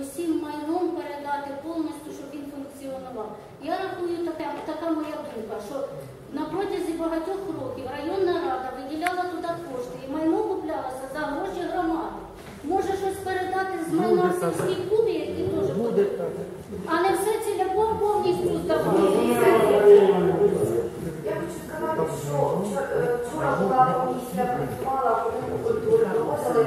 усім майном передати повністю, щоб він функціонував. Я рахую, така, така моя думка, що на протязі багатьох років районна рада виділяла туди кошти і майно куплялося за гроші громади. Може щось передати з майна в сільській клубі, які теж Буде так. а не все ціляком повністю здавати. Я хочу сказати, що вчора- була комісія, працювала культури, проводили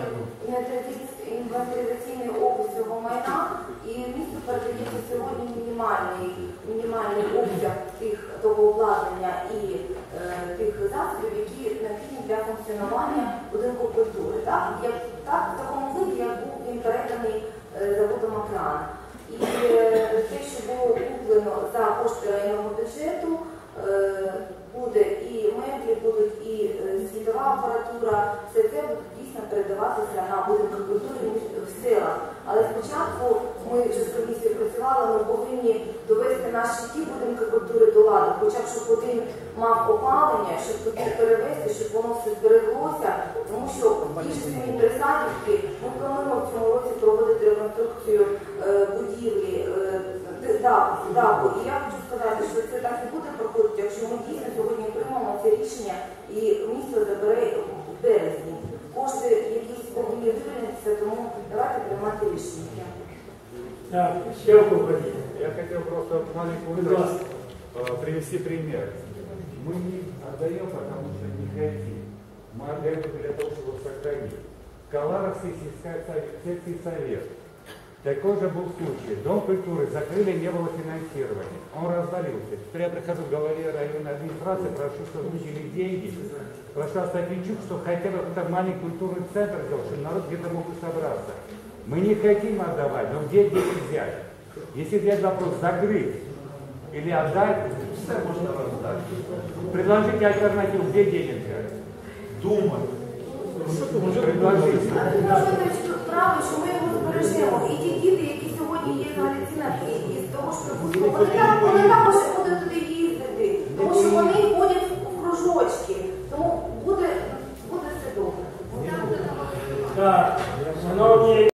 інвентаризаційний опис цього майна, і місту передається сьогодні мінімальний, мінімальний обсяг тих того обладнання і е, тих засобів, які необхідні для функціонування будинку культури. Так, як так в такому виді, як був він переданий е, заводом «Акран». І е, те, що було куплено за кошти районного бюджету, е, буде і меблі, будуть і е, світова апаратура, все це буде дійсно передаватися на селах. Але спочатку ми вже з комісією працювали, ми повинні довести наші ті будинки культури до ладу, хоча б щоб один мав опалення, щоб туди перевести, щоб воно все збереглося, тому що ж самі присадівки, ми плануємо в цьому році проводити реконструкцію е, будівлі. е, даху, даху. І я хочу сказати, що це так і буде проходити, якщо ми дійсно сьогодні приймемо це рішення і місто забере в березні. Кошти якісь повинні вивільнитися, тому давайте приймати рішення. Так, ще в кого є? Я хотел просто маленькую Будь ласка. э, привести пример. Мы не отдаем, потому что не хотим. Мы отдаем для того, чтобы сохранить. Каларовский сельский совет, сельский совет. такой же был случай. Дом культуры закрыли, не было финансирования. Он развалился. Теперь я прихожу в главе районной администрации, прошу, чтобы выделили деньги. Прошу Остапенчук, что хотя бы какой-то маленький культурный центр сделать, чтобы народ где-то мог бы собраться. Мы не хотим отдавать, но где деньги взять? Если взять вопрос закрыть или отдать, предложите альтернативу, где денег взять? Предложите. Але Володимирович тут правий, що ми його збережемо. От я повинна буде туди їздити, тому що вони ходять у кружочки. Тому буде, буде все добре. Так, шановні.